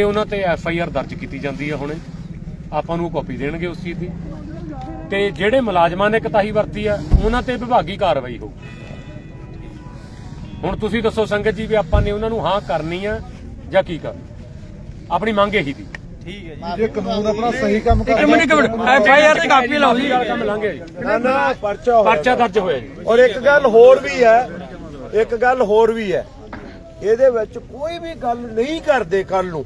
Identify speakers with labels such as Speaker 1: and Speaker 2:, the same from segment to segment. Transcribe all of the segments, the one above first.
Speaker 1: ਤੇ ਉਹਨਾਂ ਤੇ ਐਫ ਆਈ ਆਰ ਦਰਜ ਕੀਤੀ ਜਾਂਦੀ ਹੈ ਹੁਣੇ। ਆਪਾਂ ਨੂੰ ਕਾਪੀ ਦੇਣਗੇ ਉਸ ਚੀਜ਼ ਦੀ। ਤੇ ਜਿਹੜੇ ਮੁਲਾਜ਼ਮਾਂ ਨੇ ਕਤਾਹੀ ਵਰਤੀ ਆ ਉਹਨਾਂ ਤੇ ਵਿਭਾਗੀ ਕਾਰਵਾਈ ਹੋਊ। ਹੁਣ ਤੁਸੀਂ ਦੱਸੋ ਸੰਗਤ ਜੀ ਵੀ ਆਪਾਂ ਨੇ ਉਹਨਾਂ ਨੂੰ ਹਾਂ ਕਰਨੀ ਆ ਜਾਂ ਕੀ ਕਰ ਆਪਣੀ ਮੰਗ ਇਹੀ ਦੀ।
Speaker 2: ਜੇ। ਕਾਨੂੰਨ ਆਪਣਾ ਸਹੀ ਕੰਮ ਕਰ
Speaker 3: ਇੱਕ ਮਿੰਟ ਇੱਕ ਮਿੰਟ। ਐਫ ਆਈ ਆਰ ਤੇ ਕਾਪੀ ਲਾਓ ਜੀ
Speaker 1: ਕੰਮ ਲੰਘਿਆ ਜੀ
Speaker 2: ਨਾ ਨਾ ਪਰਚਾ ਹੋਇਆ
Speaker 1: ਪਰਚਾ ਦਰਜ ਹੋਇਆ ਜੀ।
Speaker 2: ਔਰ ਇੱਕ ਗੱਲ ਹੋਰ ਵੀ ਹੈ ਇੱਕ ਗੱਲ ਹੋਰ ਵੀ ਹੈ। ਇਹਦੇ ਵਿੱਚ ਕੋਈ ਵੀ ਗੱਲ ਨਹੀਂ ਕਰਦੇ ਕੱਲ ਨੂੰ।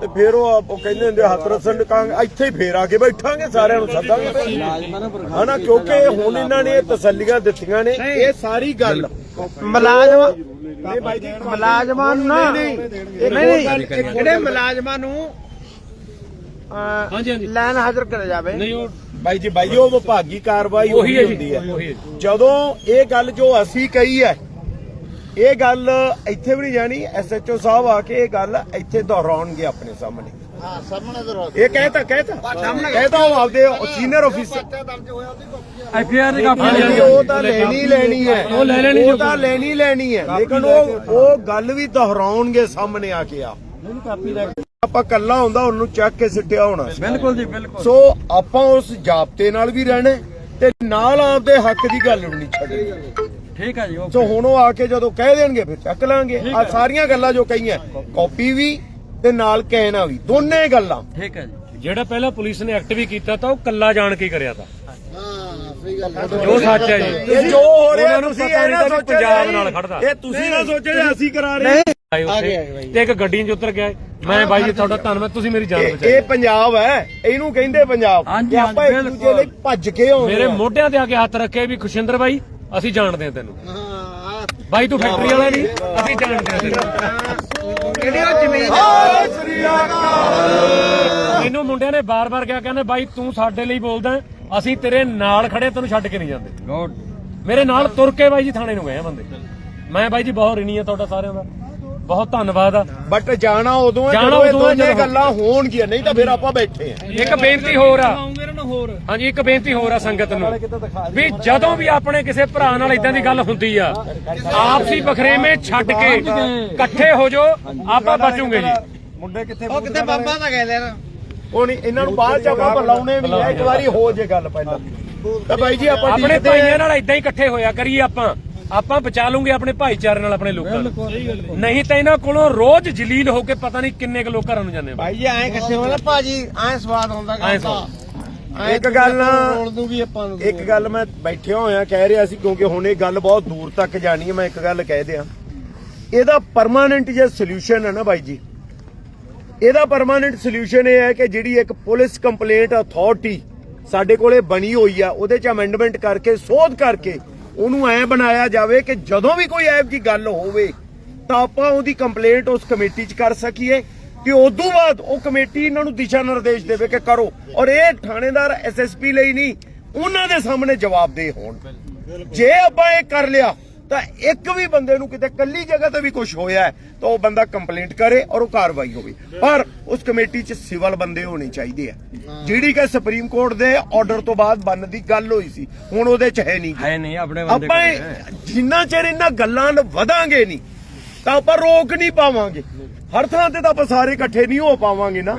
Speaker 2: ਤੇ ਫਿਰ ਉਹ ਆਪ- ਉਹ ਕਹਿੰਦੇ ਹੁੰਦੇ ਹੱਥ ਰਸਣ ਕਾਂਗ ਇੱਥੇ ਹੀ ਫੇਰ ਆ ਕੇ ਬੈਠਾਂਗੇ ਸਾਰਿਆਂ ਨੂੰ ਸੱਦਾਂਗੇ। ਫਿਰ। ਹਨਾ ਕਿਉਂਕਿ ਹੁਣ ਇਹਨਾਂ ਨੇ ਇਹ ਤਸੱਲੀਆਂ ਦਿੱਤੀਆਂ ਨੇ ਇਹ ਸਾਰੀ ਗੱਲ।
Speaker 4: ਮੁਲਾਜ਼ਮ
Speaker 2: ਨਹੀਂ ਬਾਈ ਜੀ
Speaker 4: ਮੁਲਾਜ਼ਮਾਂ ਨੂੰ ਨਾ
Speaker 2: ਨਹੀਂ,
Speaker 4: ਜਿਹੜੇ ਮੁਲਾਜ਼ਮਾਂ ਨੂੰ ਅਹ,
Speaker 1: ਹਾਂਜੀ, ਹਾਂਜੀ।
Speaker 4: ਲਾਈਨ ਹਾਜ਼ਰ ਕਰਿਆ ਜਾਵੇ।
Speaker 1: ਨਹੀਂ ਉਹ
Speaker 2: ਬਾਈ ਜੀ ਬਾਈ ਉਹ ਵਿਭਾਗੀ ਕਾਰਵਾਈ
Speaker 1: ਉਹੀ
Speaker 2: ਹੁੰਦੀ ਹੈ।
Speaker 1: ਉਹੀ ਹੈ ਜੀ।
Speaker 2: ਜਦੋਂ ਇਹ ਗੱਲ ਜੋ ਅਸੀਂ ਕਹੀ ਹੈ ਇਹ ਗੱਲ ਇੱਥੇ ਵੀ ਨਹੀਂ ਜਾਣੀ ਐਸਐਚਓ ਸਾਹਿਬ ਆ ਕੇ ਇਹ ਗੱਲ ਇੱਥੇ ਦੁਹਰਾਉਣਗੇ ਆਪਣੇ ਸਾਹਮਣੇ।
Speaker 4: ਹਾਂ ਸਾਹਮਣੇ ਜ਼ਰੂਰ
Speaker 2: ਇਹ ਕਹਿਤਾ ਕਹਿਤਾ ਕਹਿਤਾ ਉਹ ਆਪਦੇ senior officer
Speaker 3: F I R ਤੇ ਕਾਪੀ
Speaker 2: ਹਾਂਜੀ,
Speaker 3: ਲਾਓ।
Speaker 2: ਉਹ ਤਾਂ ਲੈਣੀ ਲੈਣੀ ਹੈ।
Speaker 1: ਉਹ ਲੈ ਲੈਣੀ
Speaker 2: ਉਹ
Speaker 1: ਜੋ-
Speaker 2: ਤਾਂ ਲੈਣੀ ਲੈਣੀ ਹੈ। ਲੇਕਿਨ ਉਹ ਉਹ ਗੱਲ ਵੀ ਦੁਹਰਾਉਣਗੇ ਸਾਹਮਣੇ ਆ ਕੇ ਆ ਆਪਾਂ ਕੱਲਾ ਹੁੰਦਾ ਉਹਨੂੰ ਚੱਕ ਕੇ ਸਿੱਟਿਆ ਹੋਣਾ। ਸੀ
Speaker 3: ਬਿਲਕੁਲ ਜੀ ਬਿਲਕੁਲ।
Speaker 2: ਸੋ ਆਪਾਂ ਉਸ ਜਾਬਤੇ ਨਾਲ ਵੀ ਰਹਿਣਾ ਤੇ ਨਾਲ ਆਪਦੇ ਹੱਕ ਦੀ ਗੱਲ ਵੀ ਨਹੀਂ ਛੱਡਣੀ।
Speaker 3: ਠੀਕ ਹੈ ਜੀ
Speaker 2: ਸੋ ਹੁਣ ਉਹ ਆ ਕੇ ਜਦੋਂ ਕਹਿ ਦੇਣਗੇ ਫਿਰ ਚੱਕ ਲਾਂਗੇ। ਆ ਸਾਰੀਆਂ ਗੱਲਾਂ ਜੋ ਕਹੀਆਂ ਕਾਪੀ ਵੀ ਤੇ ਨਾਲ ਕਹਿਣਾ ਵੀ ਦੋਨੇ ਗੱਲਾਂ।
Speaker 3: ਠੀਕ ਹੈ ਜੀ।
Speaker 1: ਜਿਹੜਾ ਪਹਿਲਾਂ ਪੁਲਿਸ ਨੇ ਐਕਟ ਵੀ ਕੀਤਾ ਤਾਂ ਉਹ ਕੱਲਾ ਜਾਣ ਕੇ ਕਰਿਆ ਤਾਂ।
Speaker 4: ਹਾਂ। ਸਹੀ ਗੱਲ
Speaker 1: ਜੋ ਸੱਚ ਹੈ ਜੀ।
Speaker 2: ਇਹ ਜੋ ਹੋ ਰਿਹਾ ਤੁਸੀਂ
Speaker 1: ਪਤਾ
Speaker 2: ਇਹ ਨਾ
Speaker 1: ਨਹੀਂ ਤਾਂ
Speaker 2: ਸੋਚੋ
Speaker 1: ਪੰਜਾਬ ਨਾਲ ਖੜਦਾ।
Speaker 2: ਇਹ ਤੁਸੀਂ ਨਾ ਸੋਚੋ ਜੇ ਅਸੀਂ ਕਰਾ ਰਹੇ
Speaker 1: ਤੇ ਇੱਕ ਗੱਡੀ 'ਚ ਉਤਰ ਗਿਆ। ਮੈਂ ਬਾਈ ਜੀ ਤੁਹਾਡਾ ਧੰਨਵਾਦ। ਤੁਸੀਂ ਮੇਰੀ ਜਾਨ ਬਚਾਈ।
Speaker 2: ਇਹ ਪੰਜਾਬ ਹੈ। ਇਹਨੂੰ ਕਹਿੰਦੇ ਪੰਜਾਬ। ਕਿ ਆਪਾਂ ਇੱਕ ਦੂਜੇ ਲਈ ਭੱਜ ਕੇ ਆਉਂਦੇ
Speaker 1: ਮੇਰੇ। ਮੋਢਿਆਂ ਤੇ ਆ ਕੇ ਹੱਥ ਰੱਖੇ ਵੀ ਖੁਸ਼ਿੰਦਰ ਬਾਈ ਅਸੀਂ ਜਾਣਦੇ ਹਾਂ ਤੈਨੂੰ।
Speaker 4: ਹਾਂ
Speaker 1: ਬਾਈ ਤੂੰ ਫੈਕਟਰੀ ਵਾਲਾ ਨਹੀਂ? ਅਸੀਂ ਜਾਣਦੇ ਹਾਂ ਤੈਨੂੰ।
Speaker 4: ਜਿਹੜੀ ਉਹ ਜ਼ਮੀਨ?
Speaker 2: ਸਤਿ ਸ੍ਰੀ ਅਕਾਲ।
Speaker 1: ਮੈਨੂੰ ਮੁੰਡਿਆਂ ਨੇ ਬਾਰ-ਬਾਰ ਕਿਹਾ ਕਹਿੰਦੇ ਬਾਈ ਤੂੰ ਸਾਡੇ ਲਈ ਬੋਲਦਾ ਅਸੀਂ ਤੇਰੇ ਨਾਲ ਖੜੇ ਤੈਨੂੰ ਛੱਡ ਕੇ ਨਹੀਂ ਜਾਂਦੇ।
Speaker 3: ਗੁੱਡ
Speaker 1: ਮੇਰੇ ਨਾਲ ਤੁਰ ਕੇ ਬਾਈ ਜੀ ਥਾਣੇ ਨੂੰ ਗਏ ਆ ਬੰਦੇ। ਮੈਂ ਬਾਈ ਜੀ ਬਹੁਤ ਰਿਣੀ ਆ ਤੁਹਾਡਾ ਸਾਰਿਆਂ ਦਾ। ਬਹੁਤ ਧੰਨਵਾਦ ਆ।
Speaker 2: ਬਟ ਜਾਣਾ ਉਦੋਂ ਹੈ ਜਦੋਂ ਇਹ ਦੋਨੇ ਗੱਲਾਂ ਹੋਣਗੀਆਂ ਨਹੀਂ ਤਾਂ ਫਿਰ ਆਪਾਂ ਬੈਠੇ ਆ
Speaker 1: ਇੱਕ ਬੇਨਤੀ ਹੋਰ ਆ। ਹਾਂਜੀ ਇੱਕ ਬੇਨਤੀ ਹੋਰ ਆ ਸੰਗਤ ਨੂੰ ਵੀ ਜਦੋਂ ਵੀ ਆਪਣੇ ਕਿਸੇ ਭਰਾ ਨਾਲ ਇਦਾਂ ਦੀ ਗੱਲ ਹੁੰਦੀ ਆ ਆਪਸੀ ਬਖਰੇਵੇਂ ਛੱਡ ਕੇ ਇਕੱਠੇ ਹੋ ਜਾਓ ਆਪਾਂ ਬਚੂਗੇ ਜੀ।
Speaker 2: ਮੁੰਡੇ ਕਿੱਥੇ
Speaker 4: ਉਹ ਕਿਤੇ ਬਾਬਾ ਤਾਂ ਗਏ ਲੈਣ।
Speaker 2: ਉਹ ਨਹੀਂ ਇਹਨਾਂ ਨੂੰ ਬਾਅਦ ਚ ਆਪਾਂ ਬੁਲਾਉਣੇ ਵੀ ਆ ਇੱਕ ਵਾਰੀ ਹੋ ਜੇ ਗੱਲ ਪਹਿਲਾਂ। ਤਾਂ ਬਾਈ ਜੀ ਆਪਾਂ
Speaker 1: ਆਪਣੇ ਭਾਈਆਂ। ਨਾਲ ਇਦਾਂ ਹੀ ਇਕੱਠੇ ਹੋਇਆ ਕਰੀਏ ਆਪਾਂ। ਆਪਾਂ ਬਚਾ ਲੂਗੇ ਆਪਣੇ ਭਾਈਚਾਰੇ ਨਾਲ ਆਪਣੇ ਲੋਕਾਂ ਨੂੰ। ਨਹੀਂ ਤਾਂ ਇਹਨਾਂ ਕੋਲੋਂ ਰੋਜ਼ ਜਲੀਲ ਹੋ ਕੇ ਪਤਾ ਨਹੀਂ ਕਿੰਨੇ ਕੁ ਲੋਕ ਘਰਾਂ ਨੂੰ ਜਾਂਦੇ
Speaker 4: ਭਾਈ ਜੀ ਐਂ ਇਕੱਠੇ ਹੋਣਾ ਭਾਜੀ ਐਂ ਸਵਾਦ ਹੁੰਦਾ ਗੱਲ
Speaker 1: ਐਂ ਸਵਾਦ।
Speaker 2: ਇੱਕ ਗੱਲ
Speaker 4: ਬੋਲ ਦੂਗੀ ਆਪਾਂ ਨੂੰ
Speaker 2: ਇੱਕ ਗੱਲ ਮੈਂ ਬੈਠਿਆ ਹੋਇਆ ਕਹਿ ਰਿਹਾ ਸੀ ਕਿਉਂਕਿ ਹੁਣ ਇਹ ਗੱਲ ਬਹੁਤ ਦੂਰ ਤੱਕ ਜਾਣੀ ਹੈ ਮੈਂ ਇੱਕ ਗੱਲ ਕਹਿ ਦਿਆਂ। ਇਹਦਾ ਪਰਮਾਨੈਂਟ ਜੇ ਸੋਲੂਸ਼ਨ ਹੈ ਨਾ ਬਾਈ ਜੀ। ਇਹਦਾ ਪਰਮਾਨੈਂਟ ਸੋਲੂਸ਼ਨ ਇਹ ਹੈ ਕਿ ਜਿਹੜੀ ਇੱਕ ਪੁਲਿਸ ਕੰਪਲੇਂਟ ਅਥਾਰਟੀ ਸਾਡੇ ਕੋਲੇ ਬਣੀ ਹੋਈ ਆ ਉਹਦੇ ਚ ਅਮੈਂਡਮੈਂਟ ਕਰਕੇ ਸੋਧ ਕਰਕੇ ਉਹਨੂੰ ਐ ਬਣਾਇਆ ਜਾਵੇ ਕਿ ਜਦੋਂ ਵੀ ਕੋਈ ਐਪ ਦੀ ਗੱਲ ਹੋਵੇ ਤਾਂ ਆਪਾਂ ਉਹਦੀ ਕੰਪਲੇਂਟ ਉਸ ਕਮੇਟੀ 'ਚ ਕਰ ਸਕੀਏ। ਕਿ ਉਦੋਂ ਬਾਅਦ ਉਹ ਕਮੇਟੀ ਇਹਨਾਂ ਨੂੰ ਦਿਸ਼ਾ ਨਿਰਦੇਸ਼ ਦੇਵੇ ਕਿ ਕਰੋ। ਔਰ ਇਹ ਥਾਣੇਦਾਰ ਐਸਐਸਪੀ ਲਈ ਨਹੀਂ ਉਹਨਾਂ ਦੇ ਸਾਹਮਣੇ ਜਵਾਬਦੇਹ ਹੋਣ। ਜੇ ਆਪਾਂ ਇਹ ਕਰ ਲਿਆ ਤਾਂ ਇੱਕ ਵੀ ਬੰਦੇ ਨੂੰ ਕਿਤੇ ਕੱਲੀ ਜਗ੍ਹਾ ਤੇ ਵੀ ਕੁਝ ਹੋਇਆ ਤਾਂ ਉਹ ਬੰਦਾ ਕੰਪਲੇਂਟ ਕਰੇ ਔਰ ਉਹ ਕਾਰਵਾਈ ਹੋਵੇ। ਪਰ ਉਸ ਕਮੇਟੀ 'ਚ ਸਿਵਲ ਬੰਦੇ ਹੋਣੇ ਚਾਹੀਦੇ ਆ। ਜਿਹੜੀ ਕਿ ਸੁਪਰੀਮ ਕੋਰਟ ਦੇ ਆਰਡਰ ਤੋਂ ਬਾਅਦ ਬਣਨ ਦੀ ਗੱਲ ਹੋਈ ਸੀ ਹੁਣ ਉਹਦੇ 'ਚ ਹੈ ਨਹੀਂ।
Speaker 3: ਹੈ ਨਹੀਂ ਆਪਣੇ ਬੰਦੇ
Speaker 2: ਆਪਾਂ ਜਿੰਨਾ ਚਿਰ ਇਹਨਾਂ ਗੱਲਾਂ ਨੂੰ ਵਧਾਂਗੇ ਨਹੀਂ ਤਾਂ ਆਪਾਂ ਰੋਕ ਨਹੀਂ ਪਾਵਾਂਗੇ। ਹਰ ਥਾਂ ਤੇ ਤਾਂ ਆਪਾਂ ਸਾਰੇ ਇਕੱਠੇ ਨਹੀਂ ਹੋ ਪਾਵਾਂਗੇ ਨਾ।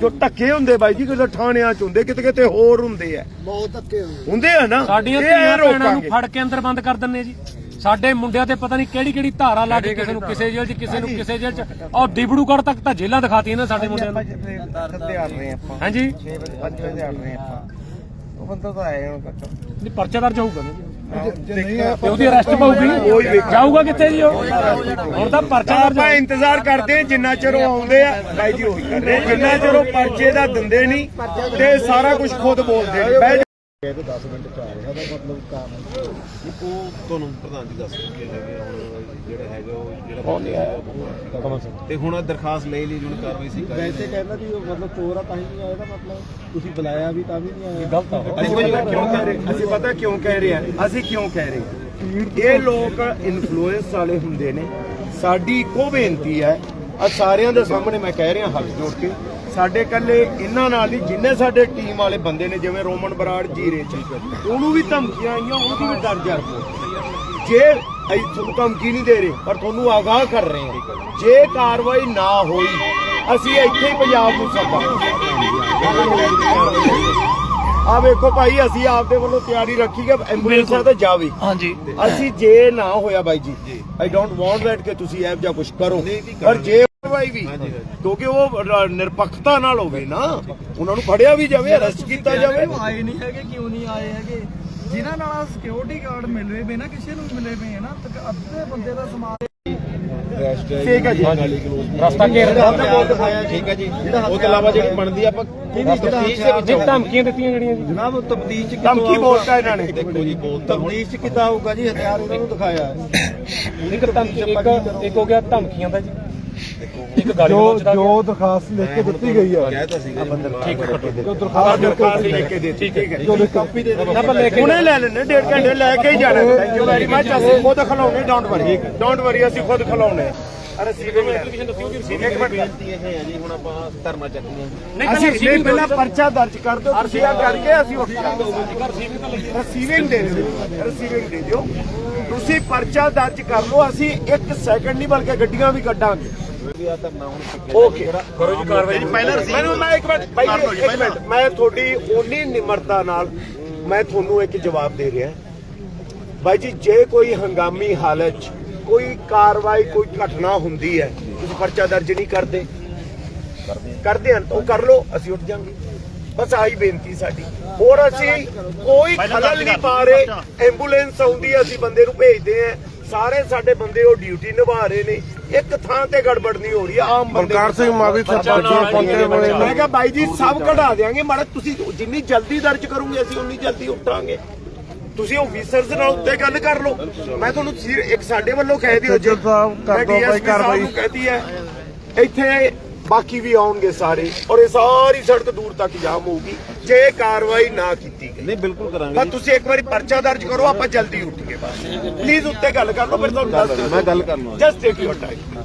Speaker 2: ਜੋ ਧੱਕੇ ਹੁੰਦੇ ਬਾਈ ਜੀ ਕਿਤੇ ਥਾਣਿਆਂ ਚ ਹੁੰਦੇ ਕਿਤੇ ਕਿਤੇ ਹੋਰ ਹੁੰਦੇ ਆ।
Speaker 4: ਬਹੁਤ ਧੱਕੇ ਹੋਏ
Speaker 2: ਹੁੰਦੇ ਆ ਨਾ।
Speaker 1: ਸਾਡੀਆਂ ਧੀਆਂ ਭੈਣਾਂ ਨੂੰ। ਫੜ ਕੇ ਅੰਦਰ ਬੰਦ ਕਰ ਦਿੰਨੇ ਜੀ। ਸਾਡੇ ਮੁੰਡਿਆਂ ਤੇ ਪਤਾ ਨਹੀਂ ਕਿਹੜੀ ਕਿਹੜੀ ਧਾਰਾ ਲਾ ਕੇ ਕਿਸੇ ਨੂੰ ਕਿਸੇ ਜੇਲ੍ਹ 'ਚ ਕਿਸੇ ਨੂੰ ਕਿਸੇ ਜੇਲ੍ਹ 'ਚ। ਔਰ ਡਿਬੜੂਗੜ੍ਹ ਤੱਕ ਤਾਂ ਜੇਲ੍ਹਾਂ ਦਿਖਾਤੀਆਂ ਨੇ ਸਾਡੇ ਮੁੰਡਿਆਂ ਨੂੰ।
Speaker 4: ਸੱਦੇ ਆ ਰਹੇ ਆਪਾਂ
Speaker 1: ਹਾਂਜੀ।
Speaker 4: 6 ਵਜੇ 5 ਵਜੇ ਆ ਰਹੇ ਆਪਾਂ ਉਹ ਬੰਦਾ ਤਾਂ ਆਏ ਹੁਣ ਕੱਟੋ
Speaker 1: ਨਹੀਂ ਪਰਚਾ ਦਰਜ ਹੋਊਗਾ ਨਾ
Speaker 2: ਜੇ ਨਹੀਂ
Speaker 1: ਤੇ ਉਹਦੀ ਅਰੈਸਟ ਪਾਊਗੀ। ਜਾਊਗਾ ਕਿੱਥੇ ਜੀ ਉਹ? ਹੁਣ ਤਾਂ ਪਰਚਾ
Speaker 2: ਆਪਾਂ ਇੰਤਜ਼ਾਰ ਕਰਦੇ ਜਿੰਨਾ ਚਿਰ ਉਹ ਆਉਂਦੇ ਆ ਬਾਈ ਜੀ ਉਹੀ ਕਰ ਰਹੇ ਆ। ਜਿੰਨਾ ਚਿਰ ਉਹ ਪਰਚੇ ਦਾ ਦਿੰਦੇ ਨਹੀਂ ਤੇ ਸਾਰਾ ਕੁਝ ਖੁਦ ਬੋਲਦੇ ਨੇ। ਬਹਿ
Speaker 5: ਉਹ ਤੁਹਾਨੂੰ ਪ੍ਰਧਾਨ ਜੀ ਦੱਸ ਦਿੰਦੇ ਹੈਗੇ ਹੁਣ ਜਿਹੜਾ ਹੈਗਾ ਉਹ ਜਿਹੜਾ ਤੇ ਹੁਣ ਦਰਖਾਸਤ ਲੈ ਲਈ ਜਿਹਨੂੰ ਕਾਰਵਾਈ ਸੀ ਕਰ
Speaker 6: ਵੈਸੇ ਕਹਿੰਦਾ ਵੀ ਉਹ ਮਤਲਬ ਚੋਰ ਆ ਤਾਂ ਹੀ ਨਹੀਂ ਆਇਆ ਇਹਦਾ ਮਤਲਬ। ਤੁਸੀਂ ਬੁਲਾਇਆ ਵੀ ਤਾਂ ਵੀ ਨਹੀਂ ਆਇਆ।
Speaker 1: ਗਲਤ ਆ।
Speaker 2: ਅਸੀਂ ਪਤਾ ਕਿਉਂ ਕਹਿ ਰਹੇ ਅਸੀਂ ਪਤਾ ਕਿਉਂ ਕਹਿ ਰਹੇ ਹਾਂ? ਅਸੀਂ ਕਿਉਂ ਕਹਿ ਰਹੇ ਇਹ ਲੋਕ ਇਨਫਲੂਐਂਸ ਵਾਲੇ ਹੁੰਦੇ ਨੇ। ਸਾਡੀ ਇੱਕੋ ਬੇਨਤੀ ਹੈ ਆ ਸਾਰਿਆਂ ਦੇ ਸਾਹਮਣੇ ਮੈਂ ਕਹਿ ਰਿਹਾ ਹੱਥ ਜੋੜ ਕੇ, ਸਾਡੇ ਕੱਲੇ ਇਹਨਾਂ ਨਾਲ ਹੀ ਜਿੰਨੇ ਸਾਡੇ ਟੀਮ ਵਾਲੇ ਬੰਦੇ ਨੇ, ਜਿਵੇਂ ਰੋਮਨ ਬਰਾੜ ਜੀਰੇ ਚ ਉਹਨੂੰ ਵੀ ਧਮਕੀਆਂ ਆਈਆਂ, ਉਹਦੀ ਵੀ ਦਰਜ ਹੈ ਰਿਪੋਰਟ ਜੇ ਅਸੀਂ ਤੁਹਾਨੂੰ ਧਮਕੀ ਨਹੀਂ ਦੇ ਰਹੇ, ਪਰ ਤੁਹਾਨੂੰ ਆਗਾਹ ਕਰ ਰਹੇ ਹਾਂ। ਜੇ ਕਾਰਵਾਈ ਨਾ ਹੋਈ, ਅਸੀਂ ਇੱਥੇ ਹੀ ਪੰਜਾਬ ਨੂੰ ਸੱਦਾਂਗੇ ਆ ਵੇਖੋ ਭਾਈ ਅਸੀਂ ਆਪਦੇ ਵੱਲੋਂ ਤਿਆਰੀ ਰੱਖੀ ਕਿ ਐਂਬੂਲੈਂਸ ਤੇ ਜਾਵੇ।
Speaker 1: ਹਾਂਜੀ।
Speaker 2: ਅਸੀਂ ਜੇ ਨਾ ਹੋਇਆ ਬਾਈ ਜੀ ਆਈ ਡੋਂਟ ਵਾਂਟ ਦੈਟ ਕਿ ਤੁਸੀਂ ਐਬ ਜਾਂ ਕੁਝ ਕਰੋ। ਪਰ ਜੇ ਭਾਈ ਵੀ ਕਿਉਂਕਿ ਉਹ ਨਿਰਪੱਖਤਾ ਨਾਲ ਹੋਵੇ ਨਾ ਉਹਨਾਂ ਨੂੰ ਫੜਿਆ ਵੀ ਜਾਵੇ ਅਰੈਸਟ ਕੀਤਾ ਜਾਵੇ।
Speaker 6: ਆਏ ਨਹੀਂ ਹੈਗੇ ਕਿਉਂ ਨਹੀਂ ਆਏ ਹੈਗੇ? ਜਿਨ੍ਹਾਂ ਨਾਲ ਸਿਕਿਉਰਿਟੀ ਗਾਰਡ ਮਿਲ ਰਹੇ ਪਏ ਨਾ ਕਿਸੇ ਨੂੰ ਮਿਲੇ ਪਏ ਹੈ ਨਾ ਤੇ ਅੱਧੇ ਬੰਦੇ ਦਾ
Speaker 2: ਠੀਕ ਹੈ ਜੀ।
Speaker 1: ਰਸਤਾ ਘੇਰ
Speaker 5: ਠੀਕ ਹੈ ਜੀ। ਉਹ ਤੋਂ ਇਲਾਵਾ ਜਿਹੜੀ ਬਣਦੀ ਆ ਆਪਾਂ ਤਫਤੀਸ਼ ਦੇ ਵਿੱਚ
Speaker 1: ਜੀ ਧਮਕੀਆਂ ਦਿੱਤੀਆਂ ਜਿਹੜੀਆਂ ਜੀ।
Speaker 6: ਜਨਾਬ ਚ
Speaker 2: ਧਮਕੀ ਬੋਲਤਾ ਇਹਨਾਂ ਨੇ।
Speaker 5: ਦੇਖੋ ਜੀ ਬੋਲ ਤਾਂ ਹੁਣ
Speaker 6: ਤਬਦੀਲ ਚ ਕਿੱਦਾਂ ਹੋਊਗਾ ਜੀ? ਹਥਿਆਰ ਉਹਨਾਂ ਨੂੰ ਦਿਖਾਇਆ। ਹੈ
Speaker 1: ਇੱਕ ਇੱਕ ਹੋ ਗਿਆ ਧਮਕੀਆਂ ਦਾ ਜੀ। ਇੱਕ ਗਾਲੀ ਗਲੋਚ ਦਾ ਗਿਆ।
Speaker 6: ਦਰਖਾਸਤ ਲਿਖ ਕੇ ਦਿੱਤੀ ਗਈ
Speaker 5: ਸੀਗਾ
Speaker 1: ਠੀਕ ਹੈ ਕੱਟੋ
Speaker 6: ਜੋ ਦਰਖਾਸਤ
Speaker 2: ਦਰਖਾਸਤ ਲਿਖ ਕੇ ਦੇ ਠੀਕ ਹੈ
Speaker 6: ਜੋ ਕਾਪੀ ਦੇ
Speaker 1: ਨਾ ਪਰ ਲੈ ਕੇ
Speaker 2: ਹੁਣੇ ਲੈ ਲੈਣੇ ਡੇਢ ਘੰਟੇ ਲੈ ਕੇ ਹੀ ਜਾਣਾ। ਥੈਂਕ ਯੂ ਵੈਰੀ ਮਚ ਅਸੀਂ ਖੁਦ ਖਲਾਉਣੇ ਡੋਂਟ ਵਰੀ ਡੋਂਟ ਵਰੀ ਅਸੀਂ ਖੁਦ ਖਲਾਉਣੇ। ਅਰੇ ਸੀਵਿੰਗ ਇੱਕ ਮਿੰਟ
Speaker 5: ਬੇਨਤੀ ਇਹ ਹੈ ਜੀ ਹੁਣ ਆਪਾਂ ਧਰਨਾ ਚੱਕੀਆਂ
Speaker 1: ਨਹੀਂ
Speaker 2: ਅਸੀਂ
Speaker 1: ਅਸੀਂ
Speaker 2: ਨਹੀਂ ਪਹਿਲਾਂ ਪਰਚਾ ਦਰਜ ਕਰ ਦਿਓ ਤੁਸੀਂ ਆ ਕਰਕੇ ਅਸੀਂ ਉੱਠ ਜਾਵਾਂਗੇ। ਰਸੀਵਿੰਗ ਦੇ ਦਿਓ ਰਸੀਵਿੰਗ ਦੇ ਦਿਓ। ਤੁਸੀਂ ਪਰਚਾ ਦਰਜ ਕਰ ਲਓ ਅਸੀਂ 1 ਸੈਕਿੰਡ ਨਹੀਂ ਬਲਕਿ ਗੱਡੀਆਂ ਵੀ ਕੱਢਾਂਗੇ।
Speaker 5: ਵੀ ਆ ਧਰਨਾ ਹੁਣ ਚੱਕਿਆ
Speaker 2: ਓਕੇ।
Speaker 1: ਕਰੋ ਜੀ ਕਾਰਵਾਈ।
Speaker 2: ਪਹਿਲਾਂ ਮੈਨੂੰ ਮੈਂ ਇੱਕ ਮਿੰਟ ਭਾਈ ਇੱਕ ਮਿੰਟ। ਮੈਂ ਤੁਹਾਡੀ ਓਨੀ ਨਿਮਰਤਾ ਨਾਲ ਮੈਂ ਤੁਹਾਨੂੰ ਇੱਕ ਜਵਾਬ ਦੇ ਰਿਹਾ। ਭਾਈ ਜੀ ਜੇ ਕੋਈ ਹੰਗਾਮੀ ਹਾਲਤ 'ਚ ਕੋਈ ਕਾਰਵਾਈ ਕੋਈ ਘਟਨਾ ਹੁੰਦੀ ਹੈ ਤੁਸੀਂ ਪਰਚਾ ਦਰਜ ਨਹੀਂ ਕਰਦੇ। ਕਰਦੇ ਹਨ ਤਾਂ ਉਹ ਕਰ ਲਓ ਅਸੀਂ ਉੱਠ ਜਾਾਂਗੇ। ਬਸ ਆਹੀ ਬੇਨਤੀ ਸਾਡੀ। ਹੋਰ ਅਸੀਂ ਕੋਈ ਖਲਲ ਨਹੀਂ ਪਾ ਰਹੇ। ਐਂਬੂਲੈਂਸ ਆਉਂਦੀ ਹੈ ਅਸੀਂ ਬੰਦੇ ਨੂੰ ਭੇਜਦੇ ਆ ਸਾਰੇ ਸਾਡੇ ਬੰਦੇ ਉਹ ਡਿਊਟੀ ਨਿਭਾ ਰਹੇ ਨੇ। ਇੱਕ ਥਾਂ ਤੇ ਗੜਬੜ ਨਹੀਂ ਹੋ ਰਹੀ ਆਮ ਬੰਦੇ ਬਲਕਾਰ ਸਿੰਘ ਮਾਵੀ ਸਰਪੰਚੋਂ ਪਹੁੰਚੇ ਹੋਏ ਮੈਂ ਕਿਹਾ ਬਾਈ ਜੀ ਸਭ ਕਢਾ ਦੇਾਂਗੇ ਮਾੜਾ ਤੁਸੀਂ ਜਿੰਨੀ ਜਲਦੀ ਦਰਜ ਕਰੋਗੇ ਅਸੀਂ ਉਨੀ ਜਲਦੀ ਉੱਠਾਂਗੇ। ਤੁਸੀਂ ਆਫੀਸਰਸ ਨਾਲ ਉੱਤੇ ਗੱਲ ਕਰ ਲਓ। ਮੈਂ ਤੁਹਾਨੂੰ ਇੱਕ ਸਾਡੇ ਵੱਲੋਂ ਕਹਿ ਦਿਓ ਜੀ। ਮੈਂ DSP ਸਾਹਿਬ ਨੂੰ ਕਹਤੀ ਹੈ। ਇੱਥੇ ਬਾਕੀ ਵੀ ਆਉਣਗੇ ਸਾਰੇ ਔਰ ਇਹ ਸਾਰੀ ਸੜਕ ਦੂਰ ਤੱਕ ਜਾਮ ਹੋਊਗੀ ਜੇ ਕਾਰਵਾਈ ਨਾ ਕੀਤੀ ਗਈ।
Speaker 5: ਨਹੀਂ ਬਿਲਕੁਲ ਕਰਾਂਗੇ।
Speaker 2: ਬਸ ਤੁਸੀਂ ਇੱਕ ਵਾਰੀ ਪਰਚਾ ਦਰਜ ਕਰੋ ਆਪਾਂ ਜਲਦੀ ਉੱਠ ਗਏ ਬਸ। ਪਲੀਜ਼ ਉੱਤੇ ਗੱਲ ਕਰ ਲਓ ਫਿਰ ਤੁਹਾਨੂੰ ਦੱਸ
Speaker 5: ਮੈਂ ਗੱਲ ਕਰ ਲਵਾਂ
Speaker 2: ਜਸਟ ਟੇਕ ਯੂਰ ਟਾਈਮ